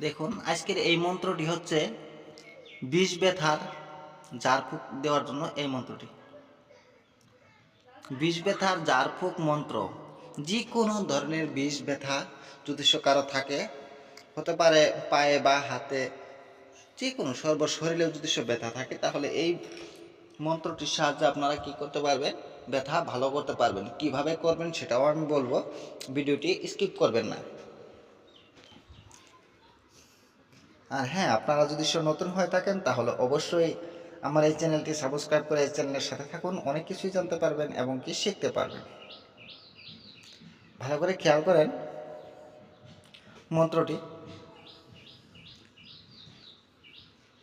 দেখুন, আজকের এই মন্ত্রটি হচ্ছে বিষ ব্যথার জারফুক দেওয়ার জন্য এই মন্ত্রটি। বিষ ব্যথার জারফুক মন্ত্র যে কোনো ধরনের বিষ ব্যথা যদি কারও থাকে, হতে পারে পায়ে বা হাতে যে কোনো সর্ব শরীরেও যদি সে ব্যথা থাকে, তাহলে এই মন্ত্রটির সাহায্যে আপনারা কি করতে পারবেন? ব্যথা ভালো করতে পারবেন। কীভাবে করবেন সেটাও আমি বলব। ভিডিওটি স্কিপ করবেন না। আর হ্যাঁ আপনারা যদি নতুন হয়ে থাকেন, তাহলে অবশ্যই আমার এই চ্যানেলটি সাবস্ক্রাইব করে এই চ্যানেলের সাথে থাকুন। অনেক কিছুই জানতে পারবেন এবং কি শিখতে পারবেন। ভালো করে খেয়াল করেন মন্ত্রটি।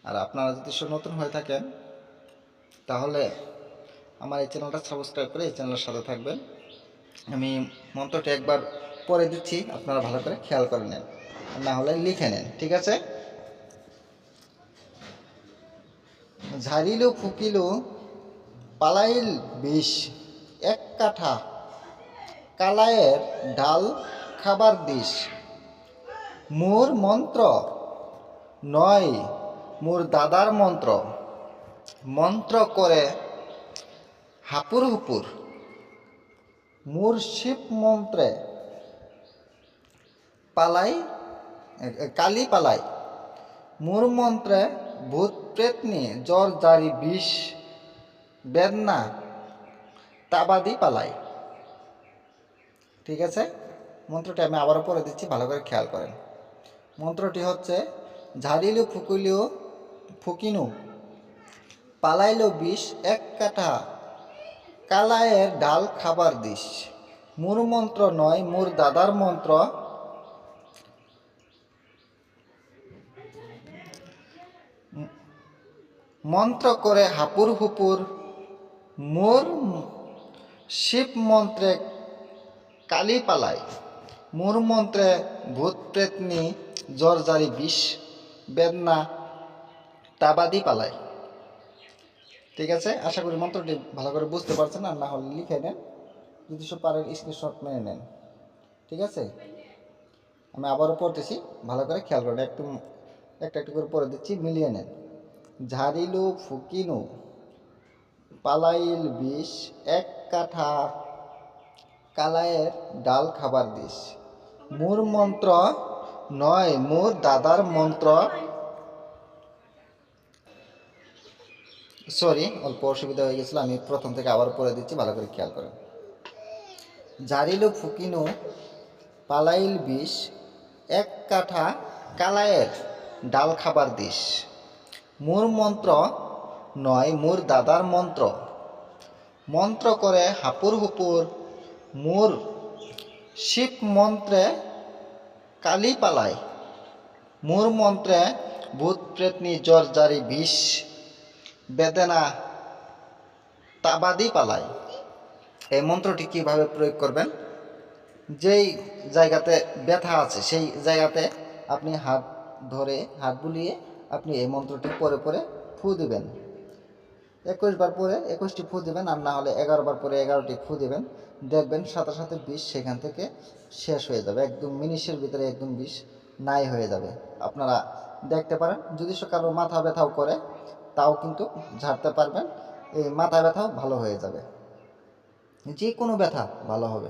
আর আপনারা যদি নতুন হয়ে থাকেন, তাহলে আমার এই চ্যানেলটা সাবস্ক্রাইব করে এই চ্যানেলের সাথে থাকবেন। আমি মন্ত্রটি একবার পরে দিচ্ছি, আপনারা ভালো করে খেয়াল করে নেন। না হলে লিখে নেন, ঠিক আছে? ঝাড়িল ফুকিল পালাইল বিষ এক কাঠা কালায়ের ডাল খাবার দিস মোর মন্ত্র নয়, মোর দাদার মন্ত্র। মন্ত্র করে হাপুর হুপুর। মোর শিব মন্ত্রে পালাই কালি পালাই। মোর মন্ত্রে ভূত প্রেতনি জ্বর, জারি, বিষ, বেদনা, তাবাদি পালাই ঠিক আছে? মন্ত্রটি আমি আবারও পড়ে দিচ্ছি, ভালো করে খেয়াল করেন। মন্ত্রটি হচ্ছে ঝাড়িলু ফুকুলিও ফুকিনু, পালাইলো বিষ এক কাঠা কালায়ের ডাল খাবার দিস। মোর মন্ত্র নয়, মোর দাদার মন্ত্র মন্ত্র করে হাপুর হুপুর, মোর শিব মন্ত্রে কালি পালায় মোর মন্ত্রে ভূত প্রেতনি জ্বর জারি বিষ, বেদনা তাবাদি পালায় ঠিক আছে? আশা করি মন্ত্রটি ভালো করে বুঝতে পারছেন, আর না হলে লিখে নেন, যদি সব পারেন স্ক্রিনশট মেনে নেন। ঠিক আছে? আমি আবারও পড়তেছি, ভালো করে খেয়াল করেন, একটু, একটা একটু করে পড়ে দিচ্ছি, মিলিয়ে নেন। ঝাড়িলু ফুকিনু পালাইল বিষ, এক কাঠা কালায়ের ডাল খাবার দিস। মোর মন্ত্র নয়, মোর দাদার মন্ত্র। সরি অল্প অসুবিধা হয়ে গেছিল, আমি প্রথম থেকে আবার পড়ে দিচ্ছি, ভালো করে খেয়াল করেন জারিলু ফুকিনু পালাইল বিষ, এক কাঠা কালায়ের ডাল খাবার দিস। মোর মন্ত্র নয় মোর দাদার মন্ত্র। মন্ত্র করে হাপুর হুপুর, মোর শিব মন্ত্রে কালি পালায়। মোর মন্ত্রে ভূত প্রেতনি জ্বর জারি বিষ, বেদনা তাবাদি পালায়। এই মন্ত্রটি কীভাবে প্রয়োগ করবেন? যেই জায়গাতে ব্যথা আছে, সেই জায়গাতে আপনি হাত ধরে, হাত বুলিয়ে আপনি এই মন্ত্রটি পরে পরে ফু দিবেন। একুশ বার পরে একুশটি ফু দিবেন আর না হলে এগারো বার পরে এগারোটি ফু দিবেন। দেখবেন সাথে সাথে বিষ সেখান থেকে শেষ হয়ে যাবে। একদম মিনিশের ভিতরে একদম বিষ নাই হয়ে যাবে। আপনারা দেখতে পারেন, যদি কারও মাথা ব্যথাও করে, তাও কিন্তু ঝাড়তে পারবেন। এই মাথা ব্যথাও ভালো হয়ে যাবে। যে কোনো ব্যথা ভালো হবে।